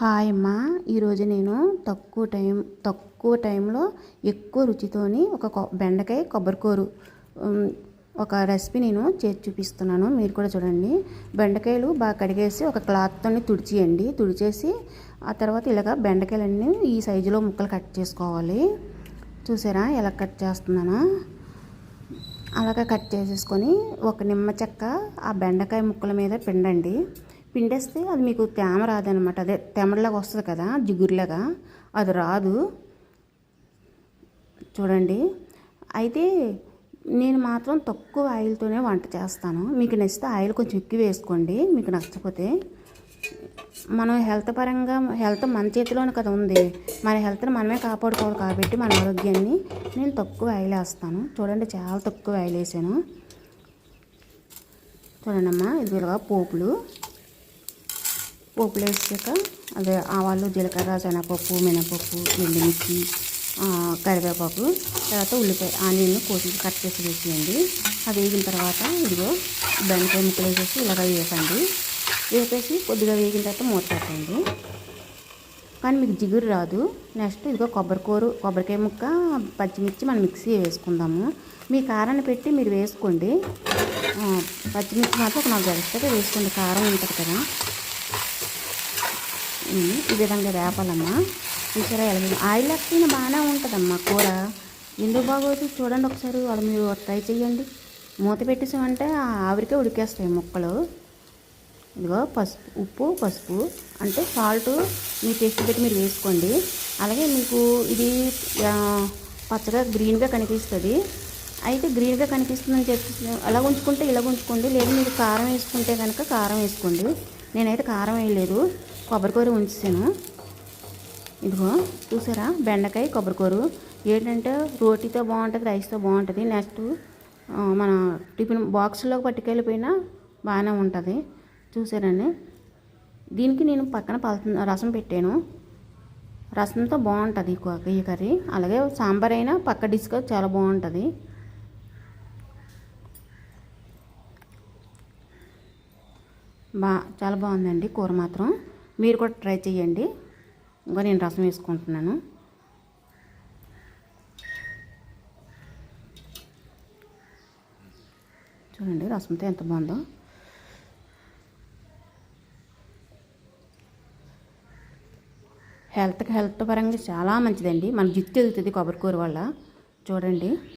Hi అమ్మా. ఈరోజు నేను తక్కువ టైం తక్కువ టైంలో ఎక్కువ రుచితోని ఒక కొ- బెండకాయ కొబ్బరికూరు ఒక రెసిపీ నేను చేసి చూపిస్తున్నాను. మీరు కూడా చూడండి. బెండకాయలు బాగా కడిగేసి ఒక క్లాత్తో తుడిచేయండి. తుడిచేసి ఆ తర్వాత ఇలాగ బెండకాయలన్నీ ఈ సైజులో ముక్కలు కట్ చేసుకోవాలి. చూసారా ఎలా కట్ చేస్తున్నానా? అలాగ కట్ చేసేసుకొని ఒక నిమ్మ చెక్క ఆ బెండకాయ ముక్కల మీద పిండండి. పిండేస్తే అది మీకు తేమ రాదనమాట. అదే తెమడలాగా వస్తుంది కదా జిగురులాగా అది రాదు. చూడండి. అయితే నేను మాత్రం తక్కువ ఆయిల్తోనే వంట చేస్తాను. మీకు నచ్చితే ఆయిల్ కొంచెం ఎక్కువ వేసుకోండి మీకు నచ్చకపోతే. మనం హెల్త్ పరంగా హెల్త్ మన చేతిలోనే కదా ఉంది. మన హెల్త్ని మనమే కాపాడుకోవాలి కాబట్టి మన ఆరోగ్యాన్ని నేను తక్కువ ఆయిల్ వేస్తాను. చూడండి చాలా తక్కువ ఆయిల్ వేసాను. చూడండి అమ్మా ఇది పోపులు. పోపులు వేసాక అదే ఆవాలు జీలకర్ర శనగపప్పు మినపప్పు ఎండుమిర్చి కరివేపాకు తర్వాత ఉల్లిపాయ ఆనియన్ కోసి కట్ చేసి వేసేయండి. అది వేగిన తర్వాత ఇదిగో బెండకాయ ముక్కలు వేసేసి ఇలాగ వేసండి వేపేసి కొద్దిగా వేగిన తర్వాత మూత పెట్టండి. కానీ మీకు జిగురు రాదు. నెక్స్ట్ ఇదిగో కొబ్బరికూరు కొబ్బరికాయ ముక్క పచ్చిమిర్చి మనం మిక్సీ వేసుకుందాము. మీ కారాన్ని పెట్టి మీరు వేసుకోండి. పచ్చిమిర్చి మాత్రం ఒక నాలుగు వేసుకోండి. కారం ఉంటుంది కదా. ఈ విధంగా వేపాలమ్మా. చూసారా ఎలా ఆయిల్ లేకపోయినా బాగానే ఉంటుందమ్మా కూర. ఎందుకు బాగోదు? చూడండి ఒకసారి. వాళ్ళు మీరు ట్రై చేయండి మూత పెట్టేసామంటే ఆ ఆవిరికే ఉడికేస్తాయి ముక్కలు. ఇదిగో పసుపు ఉప్పు పసుపు అంటే సాల్ట్ మీ టేస్ట్ పెట్టి మీరు వేసుకోండి. అలాగే మీకు ఇది పచ్చగా గ్రీన్గా కనిపిస్తుంది. అయితే గ్రీన్గా కనిపిస్తుందని చెప్పి అలా ఉంచుకుంటే ఇలా ఉంచుకోండి. లేదు మీరు కారం వేసుకుంటే కనుక కారం వేసుకోండి. నేనైతే కారం వేయలేదు. కొబ్బరికూర ఉంచాను ఇదిగో చూసారా? బెండకాయ కొబ్బరికూర ఏంటంటే రోటీతో బాగుంటుంది రైస్తో బాగుంటుంది. నెక్స్ట్ మన టిఫిన్ బాక్స్లో పట్టుకెళ్ళిపోయినా బాగానే ఉంటుంది. చూసారండి? దీనికి నేను పక్కన పల రసం పెట్టాను. రసంతో బాగుంటుంది ఈ ఈ కర్రీ. అలాగే సాంబార్ అయినా పక్క డిష్గా చాలా బాగుంటుంది. బా చాలా బాగుందండి కూర మాత్రం. మీరు కూడా ట్రై చేయండి ఇంకా నేను రసం వేసుకుంటున్నాను. చూడండి రసంతో ఎంత బాగుందో. హెల్త్కి హెల్త్ పరంగా చాలా మంచిదండి. మన జిత్తు ఎదుగుతుంది కొబ్బరికూర వల్ల. చూడండి.